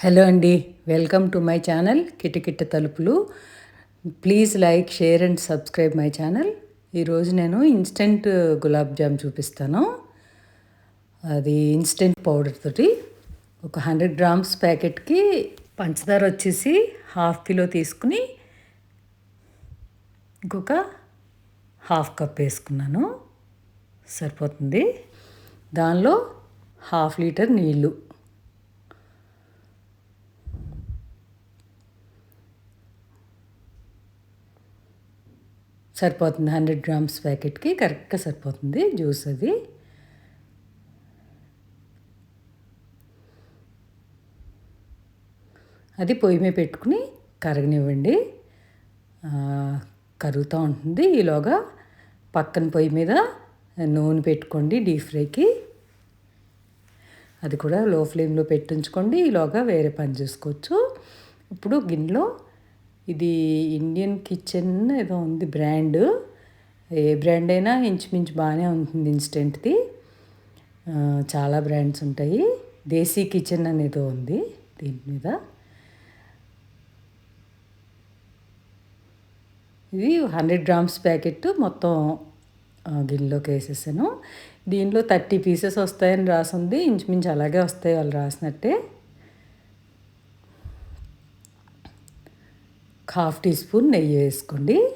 Hello అండి welcome to my channel కిటకిట తలుపులు. Please like share and subscribe my channel. ఈరోజు నేను ఇన్స్టెంట్ గులాబ్ జామ్ చూపిస్తాను. అది ఇన్స్టెంట్ పౌడర్ తోటి ఒక హండ్రెడ్ గ్రామ్స్ ప్యాకెట్కి పంచదార వచ్చేసి హాఫ్ కిలో తీసుకుని ఇంకొక హాఫ్ కప్ వేసుకున్నాను. సరిపోతుంది. దానిలో హాఫ్ లీటర్ నీళ్ళు సరిపోతుంది. హండ్రెడ్ గ్రామ్స్ ప్యాకెట్కి కరెక్ట్గా సరిపోతుంది జ్యూస్ అది. అది పొయ్యి మీద పెట్టుకుని కరగనివ్వండి. కరుగుతూ ఉంటుంది. ఈలోగా పక్కన పొయ్యి మీద నూనె పెట్టుకోండి డీప్ ఫ్రైకి. అది కూడా లో ఫ్లేమ్లో పెట్టించుకోండి. ఈలోగా వేరే పని చేసుకోవచ్చు. ఇప్పుడు గిన్నెలో ఇది ఇండియన్ కిచెన్ ఏదో ఉంది బ్రాండ్ ఏ బ్రాండ్ అయినా ఇంచుమించు బాగానే ఉంటుంది ఇన్స్టెంట్ది చాలా బ్రాండ్స్ ఉంటాయి. దేశీ కిచెన్ అనేది ఉంది దీని మీద. ఇది హండ్రెడ్ గ్రామ్స్ ప్యాకెట్ మొత్తం గిన్నెలోకి వేసేసాను. దీనిలో థర్టీ పీసెస్ వస్తాయని రాసింది. ఇంచుమించు అలాగే వస్తాయి వాళ్ళు రాసినట్టే. హాఫ్ టీ స్పూన్ నెయ్యి వేసుకోండి.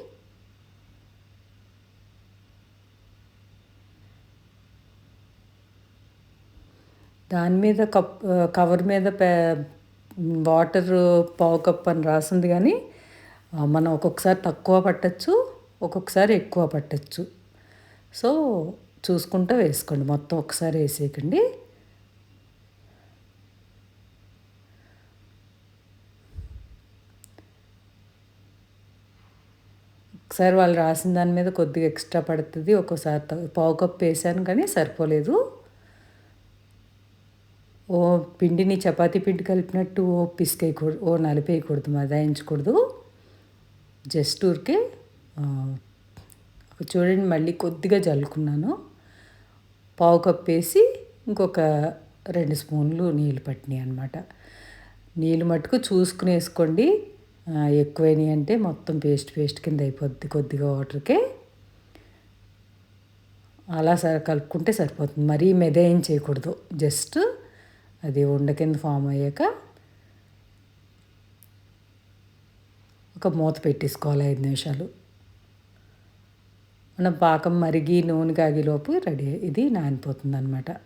దాని మీద కప్ కవర్ మీద వాటర్ పావు కప్ అని రాసింది కానీ మనం ఒక్కొక్కసారి తక్కువ పట్టచ్చు ఒక్కొక్కసారి ఎక్కువ పట్టచ్చు. సో చూసుకుంటూ వేసుకోండి. మొత్తం ఒకసారి వేసేయకండి. ఒకసారి వాళ్ళు రాసిన దాని మీద కొద్దిగా ఎక్స్ట్రా పడుతుంది. ఒక్కోసారి పావు కప్పు వేసాను కానీ సరిపోలేదు. ఓ పిండిని చపాతీ పిండి కలిపినట్టు ఓ పిసికేయకూడదు ఓ నలిపేయకూడదు మదాయించకూడదు. జస్ట్ ఊరికే చూడండి మళ్ళీ కొద్దిగా జల్లుకున్నాను. పావు కప్ వేసి ఇంకొక రెండు స్పూన్లు నీళ్ళు పట్టినాయి అనమాట నీళ్ళు మట్టుకు చూసుకుని వేసుకోండి ఎక్కువైనాయి అంటే మొత్తం పేస్ట్ పేస్ట్ కింద అయిపోద్ది కొద్దిగా వాటర్కే. అలా సరే కలుపుకుంటే సరిపోతుంది. మరీ మెదేం చేయకూడదు. జస్ట్ అది ఉండ కింద ఫామ్ అయ్యాక ఒక మూత పెట్టేసుకోవాలి ఐదు నిమిషాలు. మన పాకం మరిగి నూనె కాగిలోపు రెడీ ఇది నానిపోతుంది అనమాట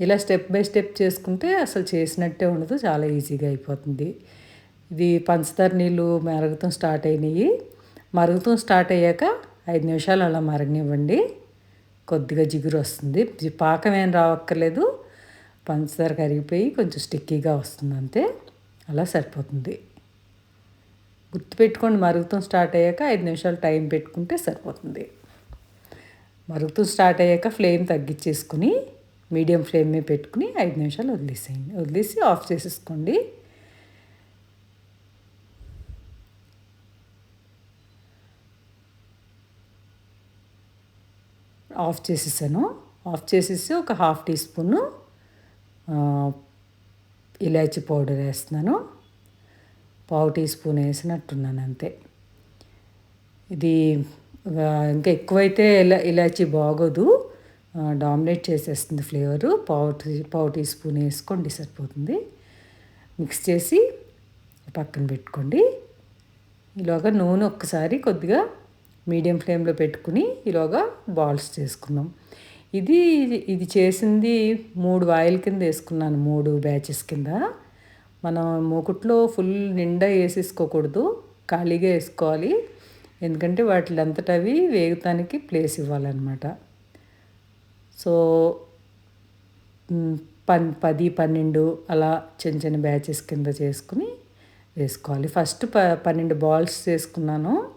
ఇలా స్టెప్ బై స్టెప్ చేసుకుంటే అసలు చేసినట్టే ఉండదు. చాలా ఈజీగా అయిపోతుంది. ఇది పంచదార నీళ్ళు మరగతం స్టార్ట్ అయినాయి. మరుగుతం స్టార్ట్ అయ్యాక ఐదు నిమిషాలు అలా మరగనివ్వండి. కొద్దిగా జిగురు వస్తుంది. పాకం ఏం రావక్కర్లేదు. పంచదార కరిగిపోయి కొంచెం స్టిక్కీగా వస్తుంది అంతే. అలా సరిపోతుంది. గుర్తుపెట్టుకోండి మరుగుతం స్టార్ట్ అయ్యాక ఐదు నిమిషాలు టైం పెట్టుకుంటే సరిపోతుంది. మరుగుతం స్టార్ట్ అయ్యాక ఫ్లేమ్ తగ్గించేసుకుని మీడియం ఫ్లేమ్ మీద పెట్టుకుని ఐదు నిమిషాలు వదిలేసేయండి. వదిలేసి ఆఫ్ చేసేసుకోండి. ఆఫ్ చేసేసాను. ఆఫ్ చేసేసి ఒక హాఫ్ టీ స్పూను ఇలాచి పౌడర్ వేస్తున్నాను. పావు టీ స్పూన్ వేసినట్టున్నాను అంతే. ఇది ఇంకా ఎక్కువైతే ఇలా ఇలాచి బాగోదు. డామినేట్ చేసేస్తుంది ఫ్లేవరు. పావు టీ పావు టీ స్పూన్ వేసుకోండి సరిపోతుంది. మిక్స్ చేసి పక్కన పెట్టుకోండి. ఇలాగా నూనె ఒక్కసారి కొద్దిగా మీడియం ఫ్లేమ్లో పెట్టుకుని ఈలోగా బాల్స్ చేసుకుందాం. ఇది ఇది చేసింది మూడు వాయిల్ కింద వేసుకున్నాను మూడు బ్యాచెస్ కింద. మనం మూకుట్లో ఫుల్ నిండా వేసేసుకోకూడదు ఖాళీగా వేసుకోవాలి. ఎందుకంటే వాటి అంతటా అవి వేగటానికి ప్లేస్ ఇవ్వాలన్నమాట. సో పన్ పది పన్నెండు అలా చిన్న చిన్న బ్యాచెస్ కింద చేసుకుని వేసుకోవాలి. ఫస్ట్ ప పన్నెండు బాల్స్ చేసుకున్నాను.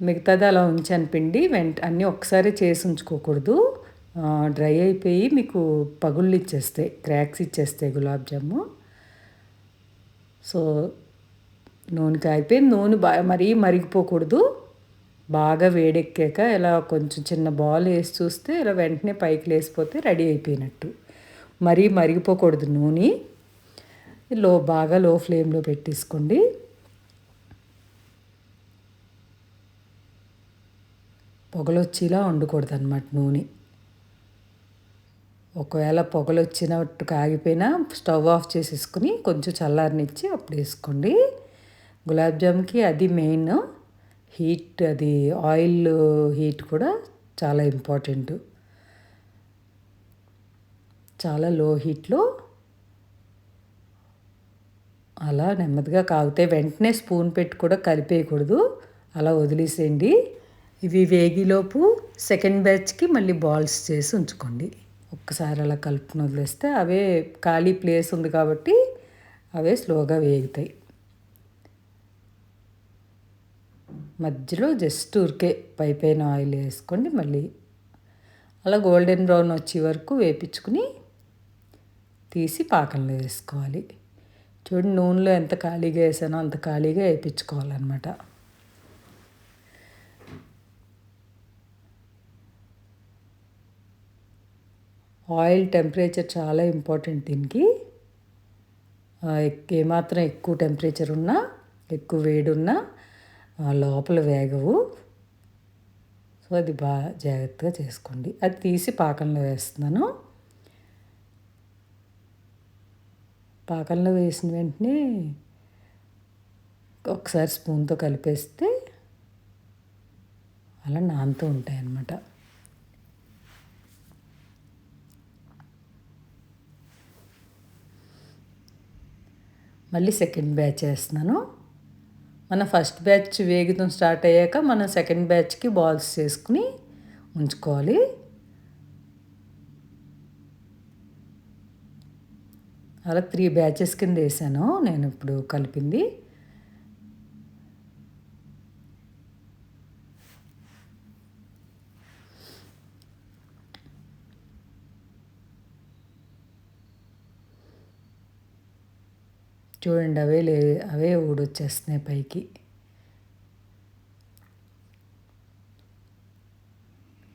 మిగతాది అలా ఉంచాను పిండి వెంట అన్నీ ఒకసారి చేసి ఉంచుకోకూడదు. డ్రై అయిపోయి మీకు పగుళ్ళు ఇచ్చేస్తాయి క్రాక్స్ ఇచ్చేస్తాయి గులాబ్ జాము. సో నూనె కాగిపోయి నూనె బాగా మరీ మరిగిపోకూడదు. బాగా వేడెక్కాక ఇలా కొంచెం చిన్న బాల్ వేసి చూస్తే ఇలా వెంటనే పైకి లేసిపోతే రెడీ అయిపోయినట్టు. మరీ మరిగిపోకూడదు నూనె. లో బాగా లో ఫ్లేమ్లో పెట్టేసుకోండి. పొగలు వచ్చేలా వండకూడదు అనమాట నూనె. ఒకవేళ పొగలు వచ్చినట్టు కాగిపోయినా స్టవ్ ఆఫ్ చేసేసుకుని కొంచెం చల్లారనిచ్చి అప్పుడు వేసుకోండి. గులాబ్ జామ్కి అది మెయిన్. హీట్ అది ఆయిల్ హీట్ కూడా చాలా ఇంపార్టెంట్. చాలా లో హీట్లో అలా నెమ్మదిగా కాగితే వెంటనే స్పూన్ పెట్టి కూడా కలిపేయకూడదు. అలా వదిలేసేయండి. ఇవి వేగిలోపు సెకండ్ బ్యాచ్కి మళ్ళీ బాల్స్ చేసి ఉంచుకోండి. ఒక్కసారి అలా కలుపుకుని వదిలేస్తే అవే ఖాళీ ప్లేస్ ఉంది కాబట్టి అవే స్లోగా వేగుతాయి. మధ్యలో జస్ట్ ఉరికే పై పైన ఆయిల్ వేసుకోండి. మళ్ళీ అలా గోల్డెన్ బ్రౌన్ వచ్చే వరకు వేపించుకుని తీసి పాకంలో వేసుకోవాలి. చూడండి నూనెలో ఎంత ఖాళీగా వేసానో అంత ఖాళీగా వేయించుకోవాలన్నమాట ఆయిల్ టెంపరేచర్ చాలా ఇంపార్టెంట్ దీనికి. ఏమాత్రం ఎక్కువ టెంపరేచర్ ఉన్నా ఎక్కువ వేడి ఉన్నా లోపల వేగవు. సో అది బాగా జాగ్రత్తగా చేసుకోండి. అది తీసి పాకంలో వేస్తున్నాను. పాకంలో వేసిన వెంటనే ఒకసారి స్పూన్తో కలిపేస్తే అలా నానుతూ ఉంటాయి అన్నమాట మళ్ళీ సెకండ్ బ్యాచ్ వేస్తున్నాను. మన ఫస్ట్ బ్యాచ్ వేగితం స్టార్ట్ అయ్యాక మనం సెకండ్ బ్యాచ్కి బాల్స్ చేసుకుని ఉంచుకోవాలి. అలా త్రీ బ్యాచెస్ కింద వేసాను. నేను ఇప్పుడు కలిపింది. చూడండి అవే లే అవే ఊడొచ్చేస్తున్నాయి పైకి.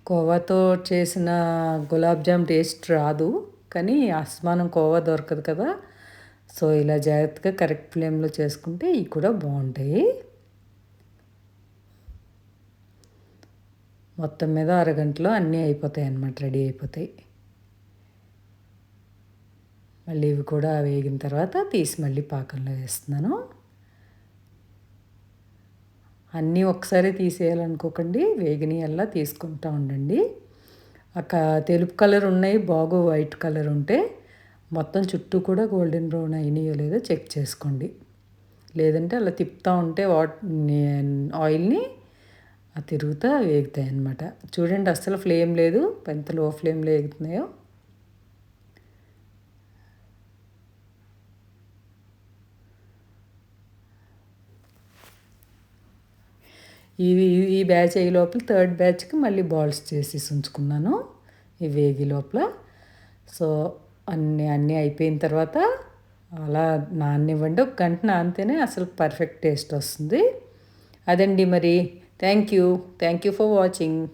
కోవాతో చేసిన గులాబ్ జామ్ టేస్ట్ రాదు కానీ అస్మానం కోవా దొరకదు కదా. సో ఇలా జాగ్రత్తగా కరెక్ట్ ఫ్లేమ్లో చేసుకుంటే ఇవి కూడా బాగుంటాయి. మొత్తం మీద అరగంటలో అన్నీ అయిపోతాయి అన్నమాట రెడీ అయిపోతాయి. మళ్ళీ ఇవి కూడా వేగిన తర్వాత తీసి మళ్ళీ పాకంలో వేస్తున్నాను. అన్నీ ఒకసారి తీసేయాలనుకోకండి వేగిని అలా తీసుకుంటూ ఉండండి. అక్క తెలుపు కలర్ ఉన్నాయి బాగు వైట్ కలర్ ఉంటే మొత్తం చుట్టూ కూడా గోల్డెన్ బ్రౌన్ అయినాయో లేదో చెక్ చేసుకోండి. లేదంటే అలా తిప్పుతూ ఉంటే వాట్ ఆయిల్ని తిరుగుతా వేగుతాయి అన్నమాట చూడండి అస్సలు ఫ్లేమ్ లేదు ఎంత లో ఫ్లేమ్లో వేగుతున్నాయో. ఇవి ఈ బ్యాచ్ అయ్యే లోపల థర్డ్ బ్యాచ్కి మళ్ళీ బాల్స్ చేసి ఉంచుకున్నాను ఈ వేగి లోపల. సో అన్నీ అన్నీ అయిపోయిన తర్వాత అలా నాననివ్వండి. ఒక గంట నానితేనే అసలు పర్ఫెక్ట్ టేస్ట్ వస్తుంది. అదండి మరి. Thank you. Thank you for watching.